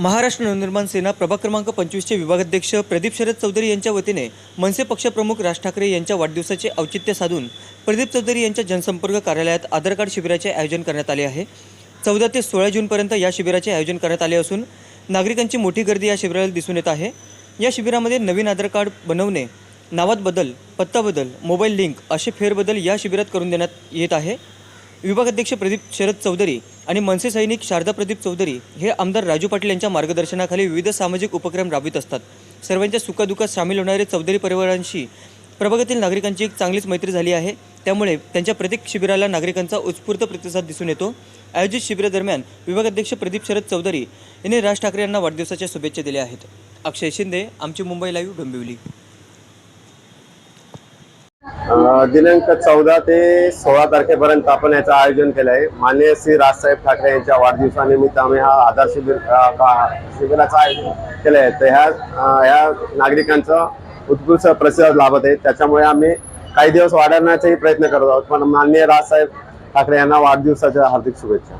महाराष्ट्र नवनिर्माण सेना प्रभाग क्रमांक पंचवीसचे विभागाध्यक्ष प्रदीप शरद चौधरी यांच्या वतीने मनसे पक्षप्रमुख राज ठाकरे यांच्या वाढदिवसाचे औचित्य साधून प्रदीप चौधरी यांच्या जनसंपर्क कार्यालयात आधार कार्ड शिबिराचे आयोजन करण्यात आले आहे. चौदा ते सोळा जूनपर्यंत या शिबिराचे आयोजन करण्यात आले असून नागरिकांची मोठी गर्दी या शिबिराला दिसून येत आहे. या शिबिरामध्ये नवीन आधार कार्ड बनवणे नावात बदल पत्ता बदल मोबाईल लिंक असे फेरबदल या शिबिरात करून देण्यात येत आहे. विभागाध्यक्ष प्रदीप शरद चौधरी आणि मनसे सैनिक शारदा प्रदीप चौधरी हे आमदार राजू पाटील यांच्या मार्गदर्शनाखाली विविध सामाजिक उपक्रम राबवित असतात. सर्वांच्या सुखादुखात सामील होणारे चौधरी परिवारांशी प्रभागातील नागरिकांची एक चांगलीच मैत्री झाली आहे. त्यामुळे त्यांच्या प्रत्येक शिबिराला नागरिकांचा उत्स्फूर्त प्रतिसाद दिसून येतो. आयोजित शिबिरादरम्यान विभागाध्यक्ष प्रदीप शरद चौधरी यांनी राज ठाकरे यांना वाढदिवसाच्या शुभेच्छा दिल्या आहेत. अक्षय शिंदे आमची मुंबई लाईव्ह डोंबिवली. दिनांक चौदा ते सोळा तारखेपर्यंत आपण याचं आयोजन केलं आहे. मान्य श्री राजसाहेब ठाकरे यांच्या वाढदिवसानिमित्त आम्ही हा आधार शिबिर शिबिराचं आयोजन केलं आहे तर ह्या ह्या नागरिकांचं उत्कृष्ट प्रतिसाद लाभत आहे. त्याच्यामुळे आम्ही काही दिवस वाढवण्याचाही प्रयत्न करत आहोत. पण मान्य राजसाहेब ठाकरे यांना वाढदिवसाच्या हार्दिक शुभेच्छा.